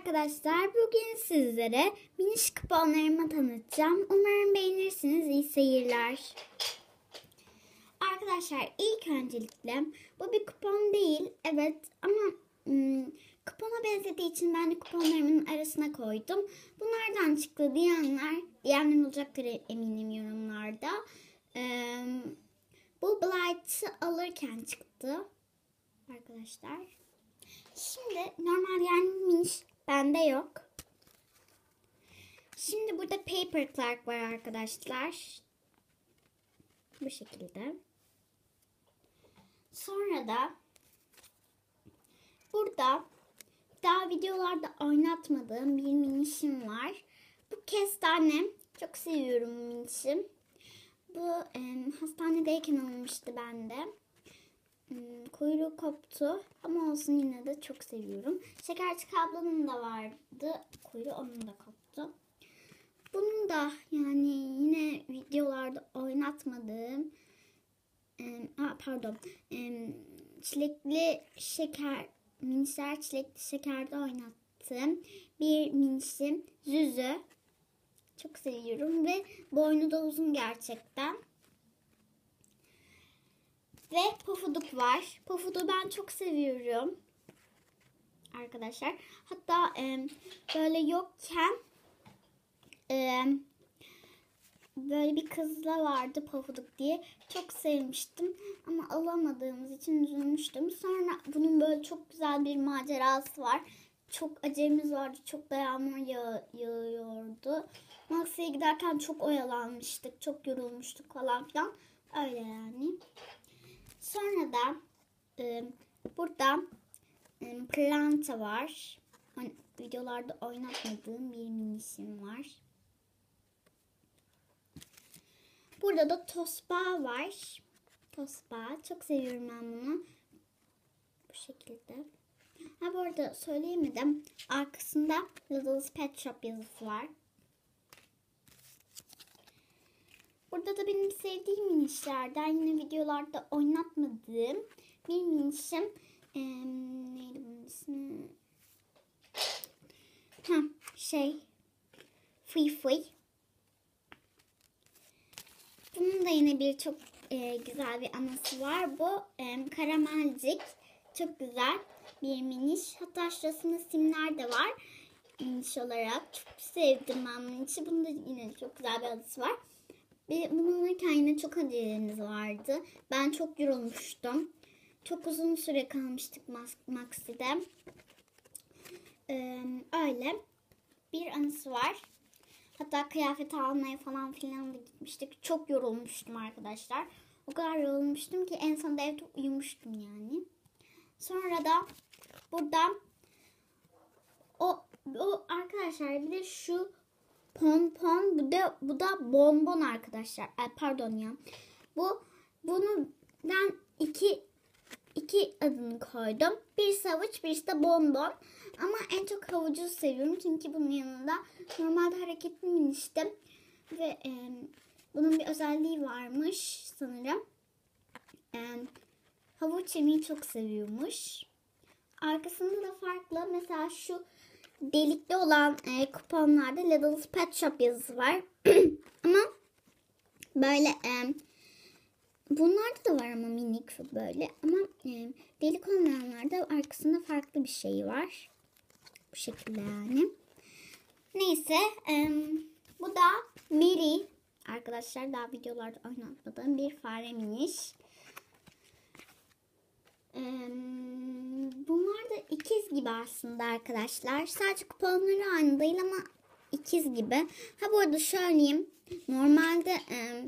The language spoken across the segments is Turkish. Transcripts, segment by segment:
arkadaşlar. Bugün sizlere miniş kuponlarımı tanıtacağım. Umarım beğenirsiniz. İyi seyirler. Arkadaşlar ilk öncelikle bu bir kupon değil. Evet ama hmm, kupona benzediği için ben de kuponlarımın arasına koydum. Bu nereden çıktı diyenler, diyenler olacaktır eminim yorumlarda. Ee, bu Blight'ı alırken çıktı. Arkadaşlar. Şimdi normal yani miniş bende yok. Şimdi burada Paper Clark var arkadaşlar. Bu şekilde. Sonra da burada daha videolarda oynatmadığım bir minişim var. Bu kestane. Çok seviyorum minişim. Bu e, hastanedeyken alınmıştı bende. Hmm, kuyruğu koptu ama olsun yine de çok seviyorum. Şekerçi ablanın da vardı. Kuyruğu onun da koptu. Bunun da yani yine videolarda oynatmadığım e, pardon e, çilekli şeker minisler çilekli şekerde oynattım. Bir minişim Züzü. Çok seviyorum ve boynu da uzun gerçekten. Ve pofuduk var. Pofuduğu ben çok seviyorum. Arkadaşlar. Hatta e, böyle yokken e, böyle bir kızla vardı pofuduk diye. Çok sevmiştim. Ama alamadığımız için üzülmüştüm. Sonra bunun böyle çok güzel bir macerası var. Çok acelemiz vardı. Çok da yağmur yağ yağıyordu. Maxi'ye giderken çok oyalanmıştık. Çok yorulmuştuk falan filan. Öyle yani. Da e, burada e, planta var. Hani, videolarda oynatmadığım bir minisim var. Burada da tosba var. Tosba. Çok seviyorum ben bunu. Bu şekilde. Ha bu arada söyleyemedim. Arkasında Little's Pet Shop yazısı var. Burada da benim sevdiğim minişlerden yine videolarda oynatmadığım bir minişim. Ee, neydi bunun ismi? Ha, şey Fıy Fıy. Bunun da yine bir çok e, güzel bir anısı var. Bu e, karamelcik. Çok güzel bir miniş. Hatta şurasında simler de var. Miniş olarak. Çok sevdim ben için. Bunun da yine çok güzel bir anısı var. Ve bunu alırken yine çok acelemiz vardı. Ben çok yorulmuştum. Çok uzun süre kalmıştık Maxi'de. Ee, öyle. Bir anısı var. Hatta kıyafet almaya falan filan da gitmiştik. Çok yorulmuştum arkadaşlar. O kadar yorulmuştum ki en sonunda evde uyumuştum yani. Sonra da burada o, o arkadaşlar bir de şu pompon bu da bu da bonbon arkadaşlar. Ay, pardon ya. Bu bunu ben iki iki adını koydum. Bir savuç, birisi de bonbon. Ama en çok havucu seviyorum çünkü bunun yanında normalde hareketli miniştim. Ve e, bunun bir özelliği varmış sanırım. E, havuç yemeği çok seviyormuş. Arkasında da farklı. Mesela şu delikli olan e, kuponlarda Lidl's Pet Shop yazısı var. ama böyle e, bunlarda da var ama minik böyle. Ama e, delik olmayanlarda arkasında farklı bir şey var. Bu şekilde yani. Neyse e, bu da Miri. Arkadaşlar daha videolarda oynatmadığım bir fare miniş. Bunlar da ikiz gibi aslında arkadaşlar. Sadece kuponları aynı değil ama ikiz gibi. Ha bu arada söyleyeyim. Normalde e,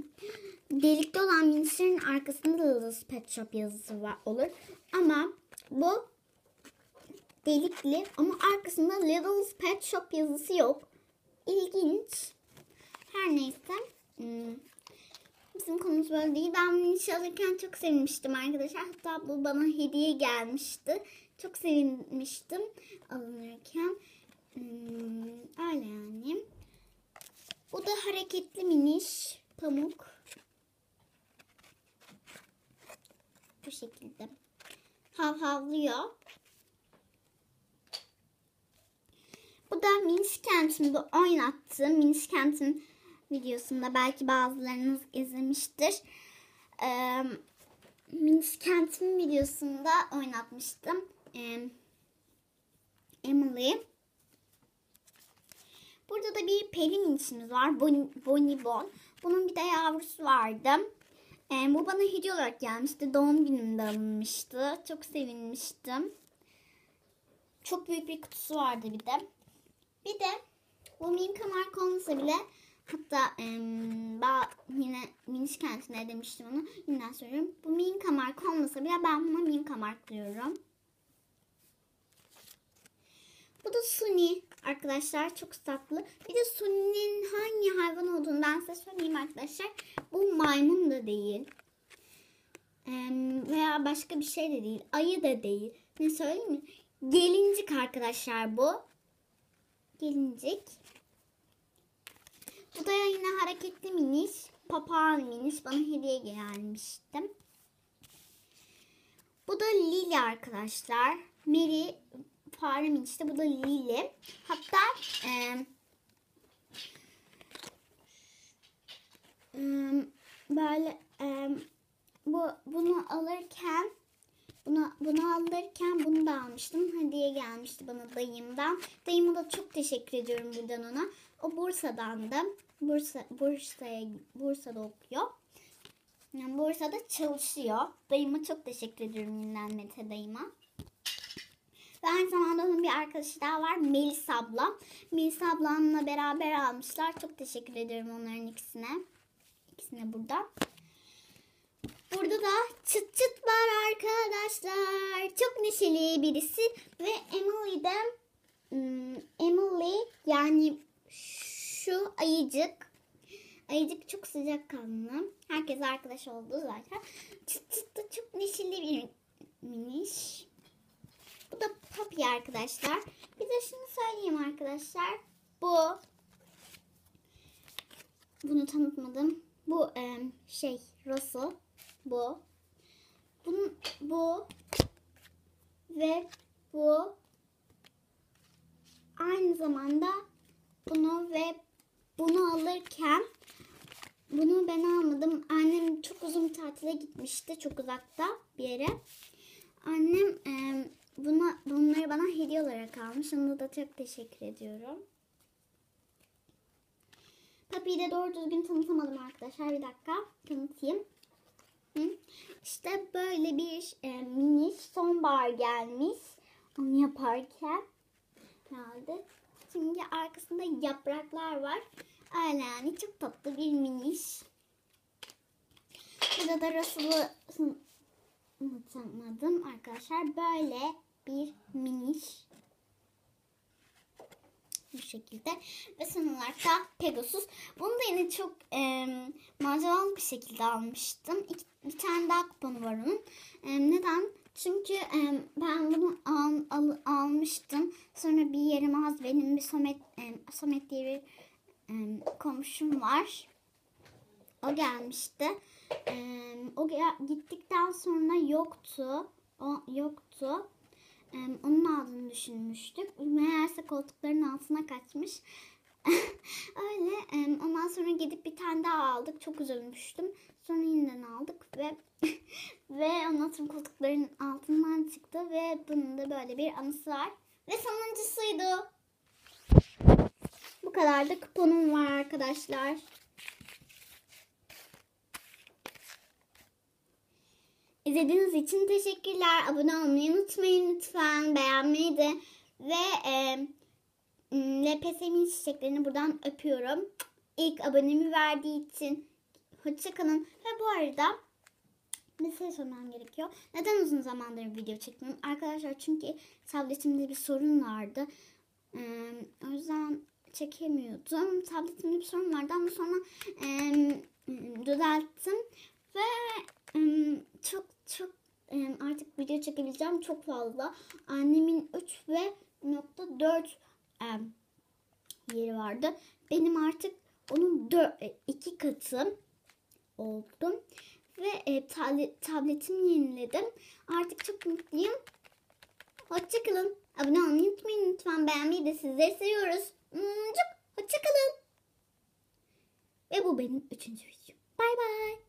delikli olan minislerin arkasında da Little's Pet Shop yazısı var, olur. Ama bu delikli ama arkasında Little's Pet Shop yazısı yok. İlginç. Her neyse. Hmm. Bizim konumuz böyle değil. Ben bunu iş alırken çok sevinmiştim arkadaşlar. Hatta bu bana hediye gelmişti. Çok sevinmiştim alınırken. Hmm, öyle yani. Bu da hareketli miniş pamuk. Bu şekilde. Hav havlıyor. Bu da Miniş Kent'imde oynattığım Miniş Kent'in videosunda belki bazılarınız izlemiştir. Ee, Miniş Kent'in videosunda oynatmıştım. Ee, Emily. Burada da bir peri minişimiz var. Bon- Bonibon. Bunun bir de yavrusu vardı. Ee, bu bana hediye olarak gelmişti. Doğum günümde alınmıştı. Çok sevinmiştim. Çok büyük bir kutusu vardı bir de. Bir de bu Minka olmasa bile hatta em, ba- yine Miniş kentine demiştim onu. Yine söylüyorum. Bu Minka marka olmasa bile ben buna Minka mark diyorum. Bu da Suni arkadaşlar. Çok tatlı. Bir de Suni'nin hangi hayvan olduğunu ben size söyleyeyim arkadaşlar. Bu maymun da değil. Em, veya başka bir şey de değil. Ayı da değil. Ne söyleyeyim mi? Gelincik arkadaşlar bu. Gelincik. Bu da yine hareketli miniş. Papağan miniş. Bana hediye gelmişti. Bu da Lili arkadaşlar. Mary fare minişte. Bu da Lili. Hatta em, em, böyle em, bu bunu alırken bunu, bunu alırken bunu da almıştım. Hediye gelmişti bana dayımdan. Dayıma da çok teşekkür ediyorum buradan ona. O Bursa'dan da. Bursa, Bursa'ya, Bursa'da okuyor. Yani Bursa'da çalışıyor. Dayıma çok teşekkür ediyorum Ünlen Mete dayıma. Ve aynı zamanda onun bir arkadaşı daha var. Melis abla. Melis ablamla beraber almışlar. Çok teşekkür ediyorum onların ikisine. İkisine burada. Burada da çıt çıt var arkadaşlar. Çok neşeli birisi. Ve Emily de hmm, Emily yani şu ayıcık. Ayıcık çok sıcakkanlı. Herkes arkadaş oldu zaten. Çıt çıt da çok neşeli bir miniş. Bu da Poppy arkadaşlar. Bir de şunu söyleyeyim arkadaşlar. Bu bunu tanıtmadım. Bu şey Russell. Bu. Bunun, bu ve bu aynı zamanda bunu ve bunu alırken bunu ben almadım. Annem çok uzun tatile gitmişti. Çok uzakta bir yere. Annem e, buna, bunları bana hediye olarak almış. Ona da çok teşekkür ediyorum. Papi'yi de doğru düzgün tanıtamadım arkadaşlar. Bir dakika tanıtayım. İşte böyle bir e, mini sonbahar gelmiş. Onu yaparken herhalde. Şimdi arkasında yapraklar var. Öyle yani çok tatlı bir miniş. Burada da Russell'ı unutamadım arkadaşlar. Böyle bir miniş. Bu şekilde. Ve son olarak da Pegasus. Bunu da yine çok e, maceralı bir şekilde almıştım. İki, bir tane daha kuponu var onun. E, neden? Çünkü e, ben bunu al, al, almıştım. Sonra bir yerim az benim bir Somet, e, Somet diye bir e, komşum var. O gelmişti. E, o gittikten sonra yoktu. O yoktu. Onun aldığını düşünmüştük. Meğerse koltukların altına kaçmış. Öyle. ondan sonra gidip bir tane daha aldık. Çok üzülmüştüm. Sonra yeniden aldık ve ve ondan sonra koltukların altından çıktı ve bunun da böyle bir anısı var. Ve sonuncusuydu. Bu kadar da kuponum var arkadaşlar. İzlediğiniz için teşekkürler. Abone olmayı unutmayın lütfen. Beğenmeyi de ve e, LPS'min çiçeklerini buradan öpüyorum. İlk abonemi verdiği için hoşçakalın. Ve bu arada şey sormam gerekiyor. Neden uzun zamandır video çekmiyorum? Arkadaşlar çünkü tabletimde bir sorun vardı. Ee, o yüzden çekemiyordum. Tabletimde bir sorun vardı ama sonra e, düzelttim. Ve e, çok çok e, artık video çekebileceğim çok fazla. Annemin 3 ve nokta 4 e, yeri vardı. Benim artık onun 4, 2 katı oldum. Ve e, tablet, tabletimi yeniledim. Artık çok mutluyum. Hoşçakalın. Abone olmayı unutmayın lütfen. Beğenmeyi de sizleri seviyoruz. Mucuk. Hoşçakalın. Ve bu benim üçüncü videom. Bay bay.